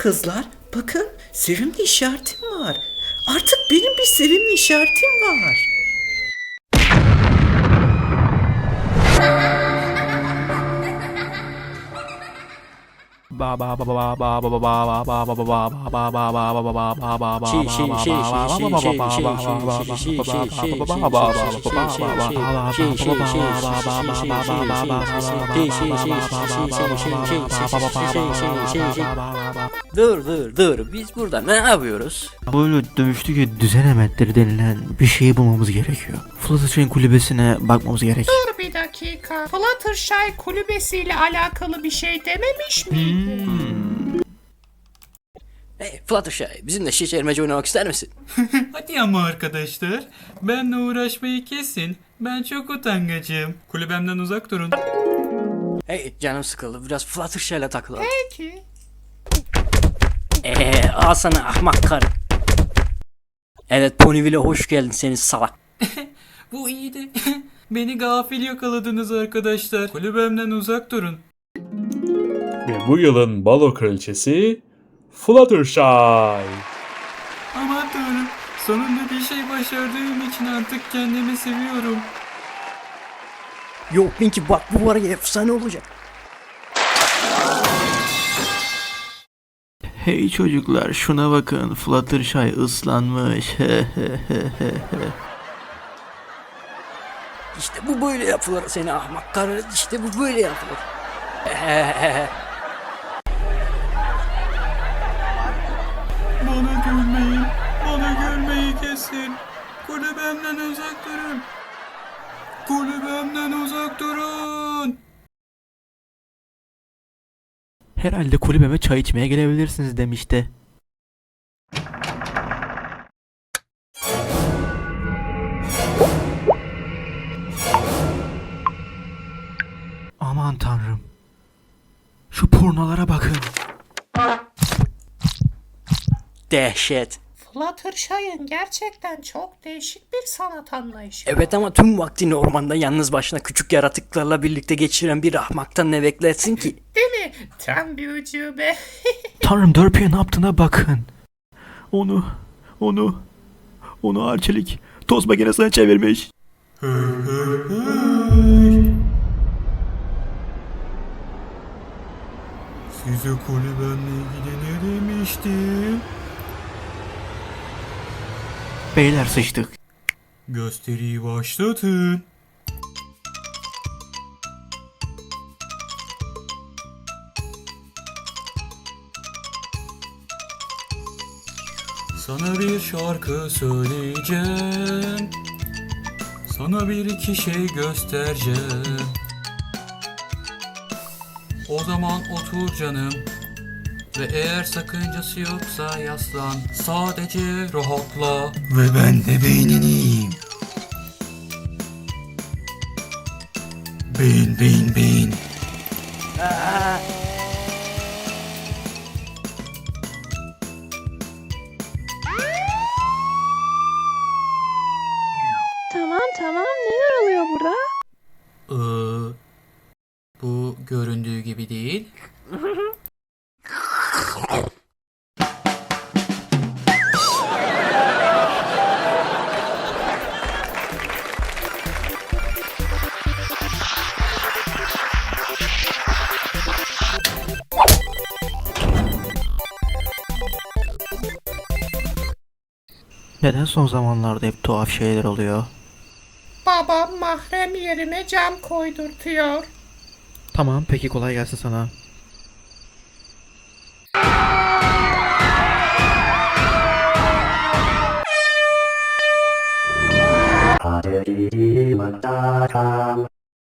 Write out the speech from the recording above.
kızlar bakın sevimli işaretim var. Artık benim bir sevimli işaretim var. Dur dur dur biz burada ne yapıyoruz? Böyle dövüştükçe düzen emetleri denilen bir şeyi bulmamız gerekiyor. Fluttershy'in kulübesine bakmamız gerek. Bir dakika. Fluttershy kulübesiyle alakalı bir şey dememiş miydi? Hey Fluttershy bizimle şişirmece oynamak ister misin? Hadi ama arkadaşlar. Benle uğraşmayı kesin. Ben çok utangacım. Kulübemden uzak durun. Hey canım sıkıldı biraz Fluttershy ile takılalım. Peki. Eee al sana ahmak karı. Evet Ponyville'e hoş geldin senin salak. Bu iyiydi. Beni gafil yakaladınız arkadaşlar. Kulübemden uzak durun. Ve bu yılın balo kraliçesi Fluttershy. Aman tanrım. Sonunda bir şey başardığım için artık kendimi seviyorum. Yok Pinky bak bu var ya efsane olacak. Hey çocuklar şuna bakın Fluttershy ıslanmış. İşte bu böyle yapılır seni ahmak karı işte bu böyle yapılır. Bana gülmeyin. Bana gülmeyi kesin. Kulübemden uzak durun. Kulübemden uzak durun. Herhalde kulübeme çay içmeye gelebilirsiniz demişti. Aman tanrım. Şu pornolara bakın. Dehşet. Fluttershy'ın gerçekten çok değişik bir sanat anlayışı. Evet ama tüm vaktini ormanda yalnız başına küçük yaratıklarla birlikte geçiren bir ahmaktan ne beklersin ki? Değil mi? Tam bir ucube. Tanrım Dörpü'ye ne yaptığına bakın. Onu, onu, onu Arçelik toz makinesine çevirmiş. Size kulübemle ilgili ne demiştim? Beyler sıçtık. Gösteriyi başlatın. Sana bir şarkı söyleyeceğim. Sana bir iki şey göstereceğim. O zaman otur canım. Ve eğer sakıncası yoksa yaslan. Sadece rahatla. Ve ben de beyniniyim. Beyin beyin beyin. Tamam tamam neler oluyor burada? Ee, bu göründüğü gibi değil. Neden son zamanlarda hep tuhaf şeyler oluyor? Babam mahrem yerine cam koydurtuyor. Tamam peki kolay gelsin sana.